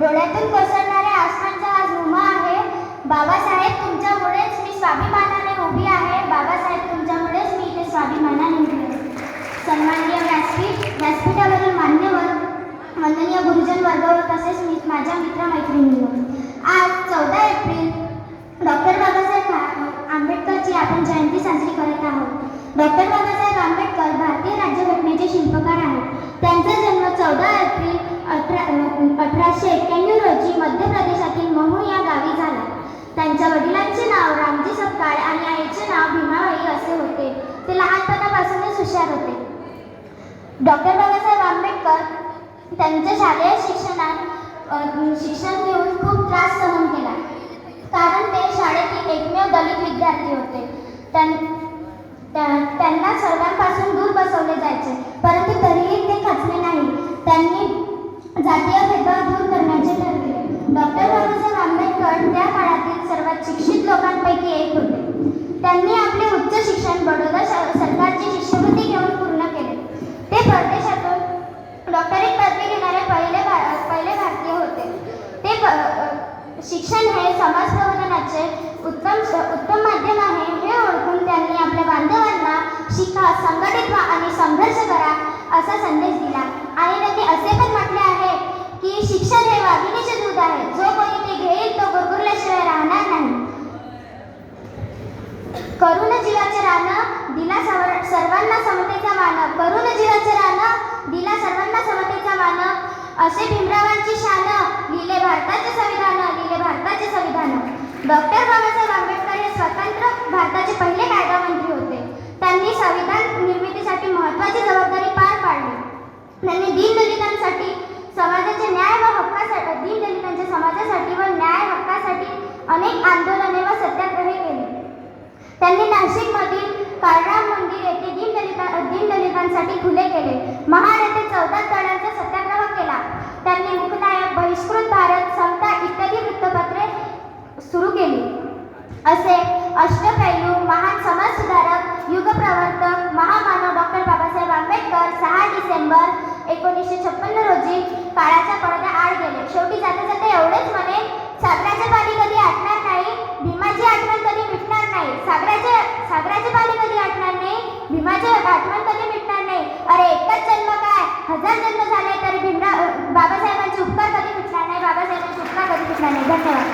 डोळ्यातून कोसळणाऱ्या आसमानचा हा झुमा आहे. बाबासाहेब तुमच्यामुळेच मी स्वाभिमानाने उभी आहे. बाबासाहेब तुमच्यामुळेच मी इथे स्वाभिमानाने उभी आहे. सन्माननीय व्यासपीठ व्यासपीठावरील मान्यवर माननीय गुरुजन वर्ग व तसेच मी माझ्या मित्रमैत्रिणींवर. आज चौदा एप्रिल डॉक्टर बाबासाहेब आंबेडकरची आपण जयंती साजरी करत आहोत. डॉक्टर बाबासाहेब आंबेडकर भारतीय राज्यघटनेचे शिल्पकार आहेत त्यांचा जन्म चौदा एप्रिल अठरा अठराशे एक्क्याण्णव रोजी मध्य प्रदेशातील महू या गावी झाला. त्यांच्या वडिलांचे नाव रामजी सपकाळ आणि आईचे नाव भीमाबाई असे होते. ते लहानपणापासूनच हुशार होते. डॉक्टर बाबासाहेब आंबेडकर त्यांच्या शालेय शिक्षणात शिक्षण घेऊन खूप त्रास सहन केला. कारण ते शाळेतील एकमेव दलित विद्यार्थी होते. त्यां- त्यांना सर्वांपासून दूर बसवले जायचे. परंतु तरीही ते खचले नाही त्यांनी जातीय भेदभाव दूर करण्याचे ठरविले डॉक्टर बाबासाहेब आंबेडकर त्या काळातील सर्वात शिक्षित लोकांपैकी एक होते. त्यांनी आपले उच्च शिक्षण बडोदा सरकारची शिष्यवृत्ती घेऊन पूर्ण केले. ते परदेशातून डॉक्टरेट पदवी घेणारे पहिले भा- पहिले भारतीय होते. ते शिक्षण हे समाज प्रबोधनाचे उत्तम उत्तम माध्यम आहे. हे ओळखून त्यांनी आपल्या बांधवांना शिका संघटित व्हा आणि संघर्ष करा असा संदेश दिला. आणि त्यांनी असे पण म्हटले आहे की शिक्षण हे वाघिणीचे दूध आहे जो कोणी ते घेईल तो गुरगुरल्याशिवाय राहणार नाही करुण जीवाचे रान दिला सर्वांना समतेचा मान. करुण जीवाचे रान दिला सर्वांना समतेचा मान. असे भीमरावांची शान लिहिले भारताचे संविधान लिहिले भारताचे संविधान. डॉक्टर बाबासाहेब आंबेडकर हे स्वतंत्र भारताचे पहिले कायदा मंत्री होते. त्यांनी संविधान निर्मितीसाठी महत्त्वाची जबाबदारी पार पाडली. त्यांनी दीनदलितांसाठी समाजाचे न्याय व हक्कासाठी दीनदलितांच्या समाजासाठी व न्याय हक्कासाठी अनेक आंदोलने व सत्याग्रहे केली त्यांनी नाशिकमधील काळराम मंदिर येथे दीनदलिता दीनदलितांसाठी खुले केले. महाड येथे चौदा जणांचा सत्याग्रह केला. त्यांनी मुखनायक बहिष्कृत भारत समता इत्यादी वृत्तपत्रे सुरू केली. असे अष्टपैलू महान समाजसुधारक युगप्रवर्तक महामानव डॉक्टर बाबासाहेब आंबेडकर सहा डिसेंबर एकोणीसशे छप्पन्न रोजी काळाच्या पडद्या आड गेले. शेवटी जाता जाता एवढेच म्हणे भीमाचे आठवण कधी मिटणार नाही. अरे एकच जन्म काय? हजार जन्म झाले तरी भीमराव बाबासाहेबांचे उपकार कधी मिटणार नाही? बाबासाहेबांचे उपकार कधी मिटणार नाही? धन्यवाद.